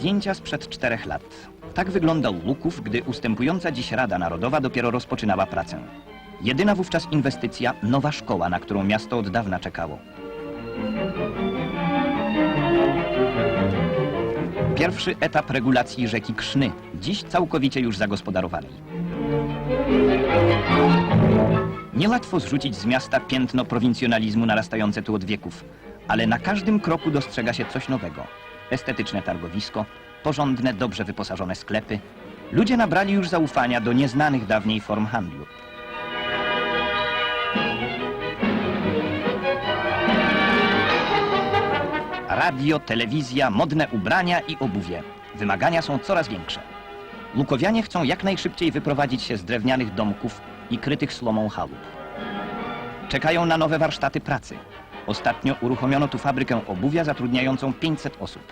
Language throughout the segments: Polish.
Zdjęcia sprzed czterech lat. Tak wyglądał Łuków, gdy ustępująca dziś Rada Narodowa dopiero rozpoczynała pracę. Jedyna wówczas inwestycja, nowa szkoła, na którą miasto od dawna czekało. Pierwszy etap regulacji rzeki Krzny, dziś całkowicie już zagospodarowanej. Niełatwo zrzucić z miasta piętno prowincjonalizmu narastające tu od wieków, ale na każdym kroku dostrzega się coś nowego. Estetyczne targowisko, porządne, dobrze wyposażone sklepy. Ludzie nabrali już zaufania do nieznanych dawniej form handlu. Radio, telewizja, modne ubrania i obuwie. Wymagania są coraz większe. Lukowianie chcą jak najszybciej wyprowadzić się z drewnianych domków i krytych slomą chalup. Czekają na nowe warsztaty pracy. Ostatnio uruchomiono tu fabrykę obuwia zatrudniającą 500 osób.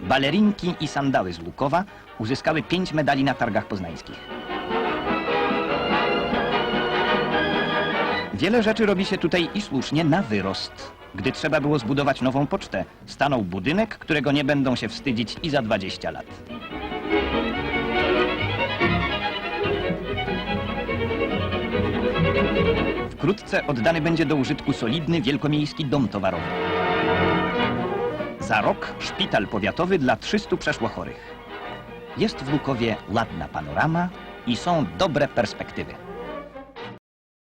Balerinki i sandały z Lukowa uzyskały 5 medali na targach poznańskich. Wiele rzeczy robi się tutaj i słusznie na wyrost. Gdy trzeba było zbudować nową pocztę, stanął budynek, którego nie będą się wstydzić i za 20 lat. Wkrótce oddany będzie do użytku solidny wielkomiejski dom towarowy. Za rok szpital powiatowy dla 300 przeszło chorych. Jest w Lukowie ładna panorama i są dobre perspektywy.